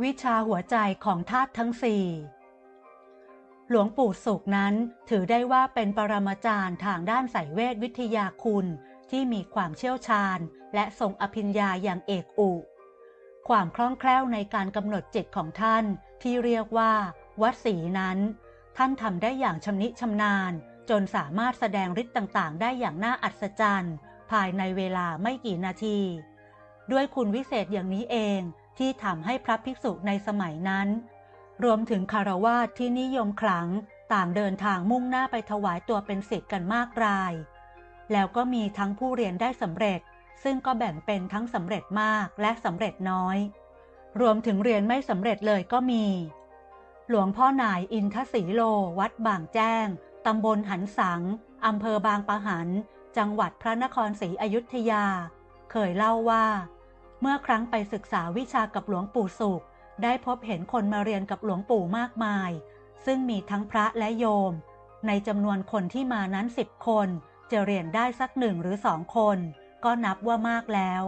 วิชาหัวใจของธาตุทั้งสี่หลวงปู่สุขนั้นถือได้ว่าเป็นปรมาจารย์ทางด้านสายเวทวิทยาคุณที่มีความเชี่ยวชาญ และทรงอภิญญาอย่างเอกอุ ความคล่องแคล่วในการกำหนดจิตของท่านที่เรียกว่า วัดสีนั้น ท่านทำได้อย่างชำนิชำนาญ จนสามารถแสดงฤทธิ์ต่างๆ ได้อย่างน่าอัศจรรย์ ภายในเวลาไม่กี่นาที ด้วยคุณวิเศษอย่างนี้เอง ที่ทำให้พระภิกษุในสมัยนั้น รวมถึงคารวาสที่นิยมขลังต่างเดินทางมุ่งหน้าไปถวายตัวเป็นศิษย์กันมากราย แล้วก็มีทั้งผู้เรียนได้สำเร็จ ซึ่งก็แบ่งเป็นทั้งสำเร็จมากและสำเร็จน้อย รวมถึงเรียนไม่สำเร็จเลยก็มี หลวงพ่อนายอินทศรีโล วัดบางแจ้งตำบลหันสังอำเภอบางปะหัน จังหวัดพระนครศรีอยุธยา เคยเล่าว่า เมื่อครั้งไปศึกษาวิชากับหลวงปู่สุข ได้พบเห็นคนมาเรียนกับหลวงปู่มากมาย ซึ่งมีทั้งพระและโยม ในจำนวนคนที่มานั้นสิบคน จะเรียนได้สักหนึ่งหรือสองคน ก็นับว่ามากแล้ว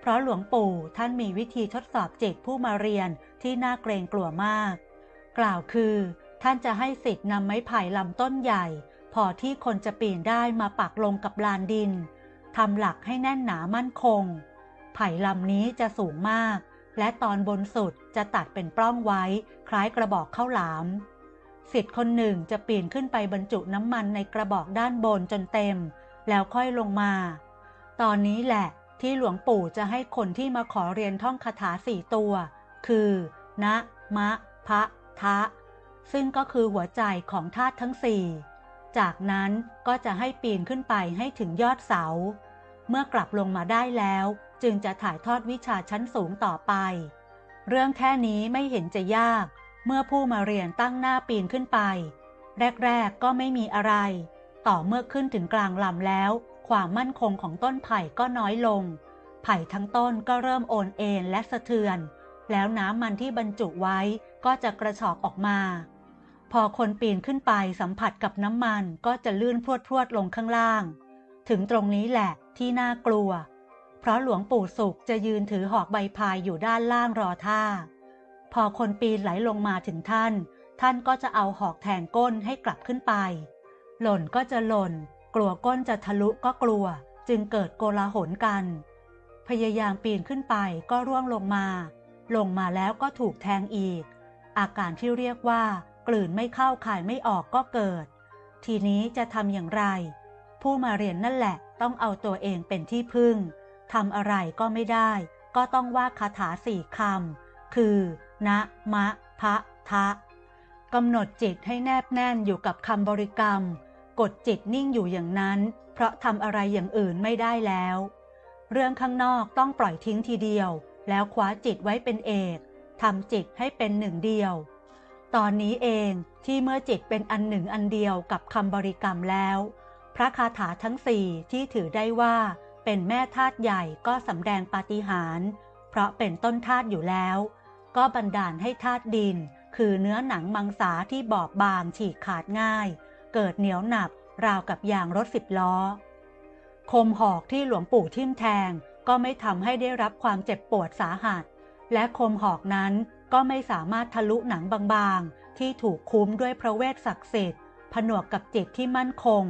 เพราะหลวงปู่ท่านมีวิธีทดสอบจิตผู้มาเรียนที่น่าเกรงกลัวมาก กล่าวคือ ท่านจะให้สิทธิ์นำไม้ไผ่ลำต้นใหญ่ พอที่คนจะปีนได้มาปักลงกับลานดินทำหลักให้แน่นหนามั่นคง ไผ่ลำนี้จะสูงมาก และตอนบนสุดจะตัดเป็นปล้องไว้ คล้ายกระบอกข้าวหลามสิทธิ์คนหนึ่งจะปีนขึ้นไปบรรจุน้ำมันในกระบอกด้านบนจนเต็ม แล้วค่อยลงมา ตอนนี้แหละที่หลวงปู่จะให้คนที่มาขอเรียนท่องคาถาสี่ตัว คือ นะ มะ พะ ทะ ซึ่งก็คือหัวใจของธาตุทั้งสี่ จากนั้นก็จะให้ปีนขึ้นไปให้ถึงยอดเสา เมื่อกลับลงมาได้แล้ว จึงจะถ่ายทอดวิชาชั้นสูงต่อไป เรื่องแค่นี้ไม่เห็นจะยาก เมื่อผู้มาเรียนตั้งหน้าปีนขึ้นไป แรก ๆ ก็ไม่มีอะไร ต่อเมื่อขึ้นถึงกลางลำแล้ว ความมั่นคงของต้นไผ่ก็น้อยลง ไผ่ทั้งต้นก็เริ่มโอนเอ็นและสะเทือน แล้วน้ำมันที่บรรจุไว้ก็จะกระชอกออกมา พอคนปีนขึ้นไปสัมผัสกับน้ำมันก็จะลื่นพรวดพรวดลงข้างล่าง ถึงตรงนี้แหละที่น่ากลัว เพราะหลวงปู่สุขจะยืนถือหอกใบพายอยู่ด้านล่างรอท่า พอคนปีนไหลลงมาถึงท่าน ท่านก็จะเอาหอกแทงก้นให้กลับขึ้นไป หล่นก็จะหล่น กลัวก้นจะทะลุก็กลัว จึงเกิดโกลาหลกัน พยายามปีนขึ้นไปก็ร่วงลงมา ลงมาแล้วก็ถูกแทงอีก อาการที่เรียกว่า กลืนไม่เข้าคายไม่ออกก็เกิด ทีนี้จะทำอย่างไร ผู้มาเรียนนั่นแหละต้องเอาตัวเองเป็นที่พึ่ง ทำอะไรก็ไม่ได้ ก็ต้องว่าคาถาสี่คำ คือ นะ มะ พะ ทะกำหนดจิตให้แนบแน่นอยู่กับคำบริกรรม กดจิตนิ่งอยู่อย่างนั้น เพราะทำอะไรอย่างอื่นไม่ได้แล้ว เรื่องข้างนอกต้องปล่อยทิ้งทีเดียว แล้วคว้าจิตไว้เป็นเอกทำจิตให้เป็นหนึ่งเดียว ตอนนี้เองที่เมื่อจิตเป็นอันหนึ่งอันเดียวกับคำบริกรรมแล้ว พระคาถาทั้งสี่ที่ถือได้ว่า เป็นแม่ธาตุใหญ่ก็สำแดงปาฏิหาริย์เพราะเป็นต้นธาตุอยู่แล้ว ก็บันดาลให้ธาตุดิน คือเนื้อหนังมังสาที่บอบบางฉีกขาดง่าย เกิดเหนียวหนับราวกับยางรถสิบล้อ คมหอกที่หลวงปู่ทิ่มแทงก็ไม่ทำให้ได้รับความเจ็บปวดสาหัส และคมหอกนั้นก็ไม่สามารถทะลุหนังบางๆ ที่ถูกคุ้มด้วยพระเวทศักดิ์สิทธิ์ผนวกกับจิตที่มั่นคง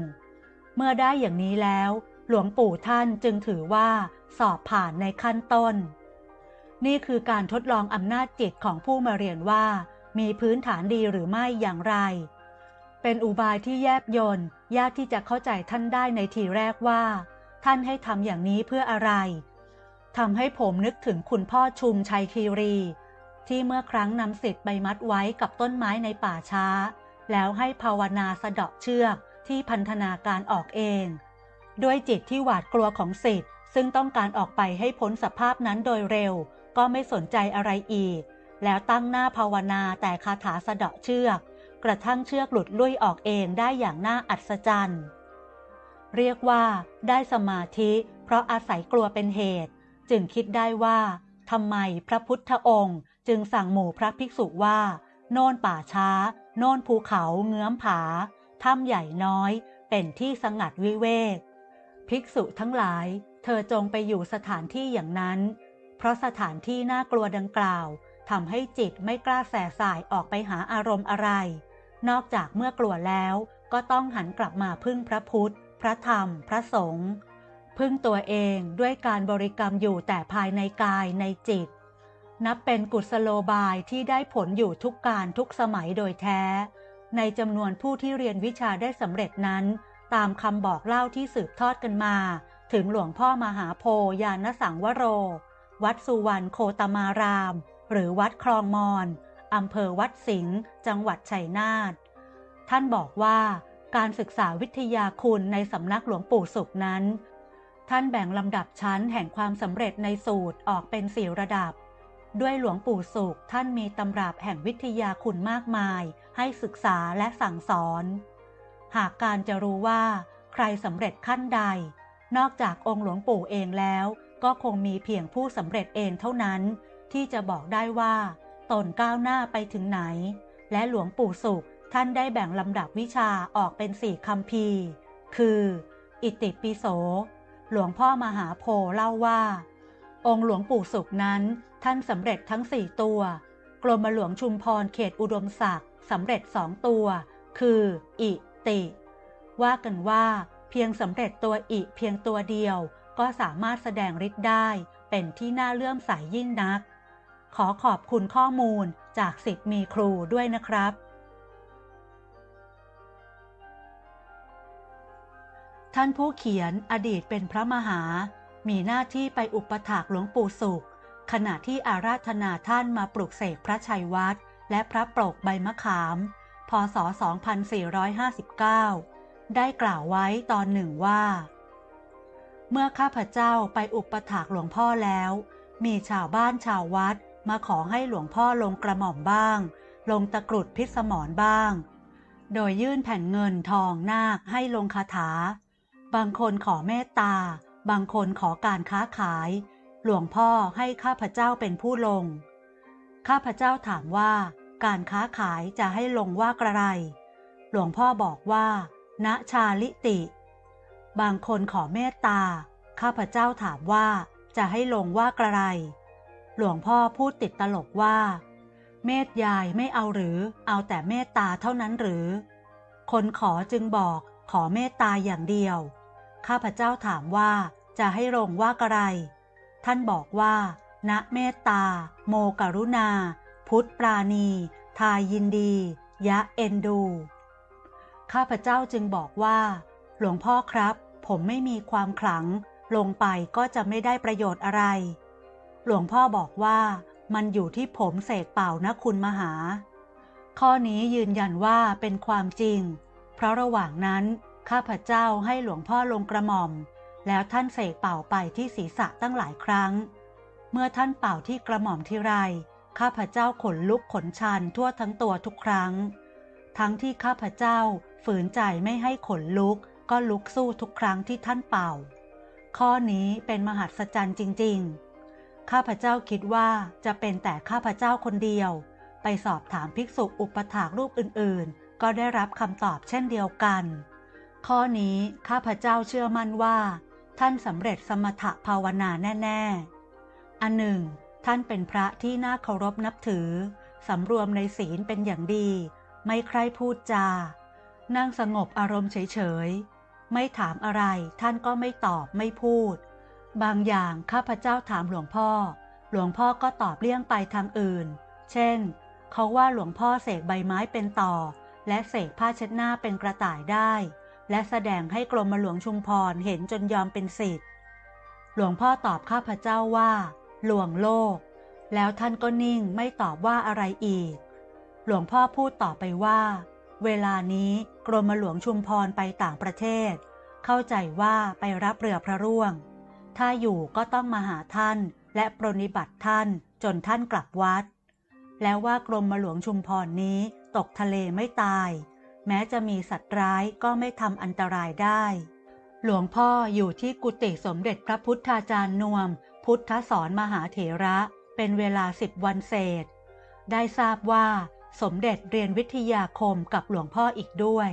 เมื่อได้อย่างนี้แล้ว หลวงปู่ท่านจึงถือว่าสอบผ่านในขั้นต้น นี่คือการทดลองอำนาจจิตของผู้มาเรียนว่า มีพื้นฐานดีหรือไม่อย่างไร เป็นอุบายที่แยบยนยากที่จะเข้าใจท่านได้ในทีแรกว่า ท่านให้ทำอย่างนี้เพื่ออะไรทำให้ผมนึกถึงคุณพ่อชุมชัยคีรี ที่เมื่อครั้งนำสิทธิ์ไปมัดไว้กับต้นไม้ในป่าช้า แล้วให้ภาวนาสะเดาะเชือกที่พันธนาการออกเอง ด้วยจิตที่หวาดกลัวของสิทธิ์ซึ่งต้องการออกไปให้พ้นสภาพนั้นโดยเร็ว ก็ไม่สนใจอะไรอีก แล้วตั้งหน้าภาวนาแต่คาถาสะเดาะเชือก กระทั่งเชือกหลุดลุ่ยออกเองได้อย่างน่าอัศจรรย์เรียกว่าได้สมาธิ เพราะอาศัยกลัวเป็นเหตุ จึงคิดได้ว่าทำไมพระพุทธองค์ จึงสั่งหมู่พระภิกษุว่า โน่นป่าช้า โน่นภูเขาเงื้อมผาถ้ำใหญ่น้อย เป็นที่สงัดวิเวก ภิกษุทั้งหลาย เธอจงไปอยู่สถานที่อย่างนั้น เพราะสถานที่น่ากลัวดังกล่าวทำให้จิตไม่กล้าแส่สายออกไปหาอารมณ์อะไร นอกจากเมื่อกลัวแล้วก็ต้องหันกลับมาพึ่งพระพุทธ พระธรรม พระสงฆ์ พึ่งตัวเองด้วยการบริกรรมอยู่แต่ภายในกายในจิต นับเป็นกุศโลบายที่ได้ผลอยู่ทุกการทุกสมัยโดยแท้ ในจำนวนผู้ที่เรียนวิชาได้สำเร็จนั้น ตามคำบอกเล่าที่สืบทอดกันมา ถึงหลวงพ่อมหาโพยานสังวโร วัดสุวรรณโคตมาราม หรือวัดคลองมอนอำเภอวัดสิงห์จังหวัดชัยนาทท่านบอกว่าการศึกษาวิทยาคุณในสำนักหลวงปู่สุขนั้น ท่านแบ่งลำดับชั้นแห่งความสำเร็จในสูตรออกเป็นสี่ระดับ ด้วยหลวงปู่สุขท่านมีตำราบแห่งวิทยาคุณมากมาย ให้ศึกษาและสั่งสอน หากการจะรู้ว่าใครสำเร็จขั้นใด นอกจากองค์หลวงปู่เองแล้ว ก็คงมีเพียงผู้สำเร็จเองเท่านั้น ที่จะบอกได้ว่า ตนก้าวหน้าไปถึงไหน และหลวงปู่สุขท่านได้แบ่งลำดับวิชาออกเป็นสี่คำพีร์คือ อิติปิโส หลวงพ่อมหาโพเล่าว่า องค์หลวงปู่สุขนั้นท่านสำเร็จทั้งสี่ตัว กรมหลวงชุมพรเขตอุดมศักดิ์สำเร็จสองตัว คือ อิ ติ ว่ากันว่าเพียงสำเร็จตัวอิเพียงตัวเดียว ก็สามารถแสดงฤทธิ์ได้เป็นที่น่าเลื่อมใสยยิ่งนัก ขอขอบคุณข้อมูลจากสิทธิ์มีครูด้วยนะครับ ท่านผู้เขียนอดีตเป็นพระมหา มีหน้าที่ไปอุปถากหลวงปู่สุข ขณะที่อาราธนาท่านมาปลุกเสกพระชัยวัดและพระปรกใบมะขาม พศ 2459 ได้กล่าวไว้ตอนหนึ่งว่า เมื่อข้าพเจ้าไปอุปถากหลวงพ่อแล้ว มีชาวบ้านชาววัดมาขอให้หลวงพ่อลงกระหม่อมบ้าง ลงตะกรุดพิษสมรบ้าง โดยยื่นแผ่นเงินทองนาคให้ลงคาถา บางคนขอเมตตา บางคนขอการค้าขาย หลวงพ่อให้ข้าพเจ้าเป็นผู้ลง ข้าพเจ้าถามว่า การค้าขายจะให้ลงว่ากระไร หลวงพ่อบอกว่า ณชาลิติ บางคนขอเมตตา ข้าพเจ้าถามว่าจะให้ลงว่ากระไร หลวงพ่อพูดติดตลกว่า เมตยายไม่เอาหรือเอาแต่เมตตาเท่านั้นหรือ คนขอจึงบอกขอเมตตาอย่างเดียว ข้าพเจ้าถามว่าจะให้ลงว่ากระไร ท่านบอกว่า ณเมตตา โมกรุณา พุทธปราณี ทายยินดี ยะเอ็นดู ข้าพเจ้าจึงบอกว่า หลวงพ่อครับ ผมไม่มีความขลัง ลงไปก็จะไม่ได้ประโยชน์อะไร หลวงพ่อบอกว่ามันอยู่ที่ผมเสกเป่านะคุณมหา ข้อนี้ยืนยันว่าเป็นความจริง เพราะระหว่างนั้น ข้าพเจ้าให้หลวงพ่อลงกระหม่อม แล้วท่านเสกเป่าไปที่ศีรษะตั้งหลายครั้ง เมื่อท่านเป่าที่กระหม่อมทีไร ข้าพเจ้าขนลุกขนชันทั่วทั้งตัวทุกครั้ง ทั้งที่ข้าพเจ้าฝืนใจไม่ให้ขนลุกก็ลุกสู้ทุกครั้งที่ท่านเป่า ข้อนี้เป็นมหัศจรรย์จริง ๆ ข้าพเจ้าคิดว่าจะเป็นแต่ข้าพเจ้าคนเดียว ไปสอบถามภิกษุอุปถากรูปอื่นๆ ก็ได้รับคำตอบเช่นเดียวกัน ข้อนี้ข้าพเจ้าเชื่อมั่นว่า ท่านสำเร็จสมถภาวนาแน่ ๆ อันหนึ่ง ท่านเป็นพระที่น่าเคารพนับถือ สำรวมในศีลเป็นอย่างดี ไม่ใคร่พูดจา นั่งสงบอารมณ์เฉยๆ ไม่ถามอะไร ท่านก็ไม่ตอบไม่พูด บางอย่างข้าพเจ้าถามหลวงพ่อ หลวงพ่อก็ตอบเลี่ยงไปทางอื่น เช่น เขาว่าหลวงพ่อเสกใบไม้เป็นต่อ และเสกผ้าเช็ดหน้าเป็นกระต่ายได้ และแสดงให้กรมหลวงชุมพรเห็นจนยอมเป็นสิทธิ์ หลวงพ่อตอบข้าพเจ้าว่า ลวงโลก แล้วท่านก็นิ่งไม่ตอบว่าอะไรอีก หลวงพ่อพูดต่อไปว่า เวลานี้กรมหลวงชุมพรไปต่างประเทศ เข้าใจว่าไปรับเรือพระร่วง ถ้าอยู่ก็ต้องมาหาท่านและปรนิบัติท่านจนท่านกลับวัด แล้วว่ากรมหลวงชุมพรนี้ตกทะเลไม่ตาย แม้จะมีสัตว์ร้ายก็ไม่ทำอันตรายได้ หลวงพ่ออยู่ที่กุฏิสมเด็จพระพุทธาจารย์นวม พุทธสอนมหาเถระเป็นเวลาสิบวันเศษ ได้ทราบว่าสมเด็จเรียนวิทยาคมกับหลวงพ่ออีกด้วย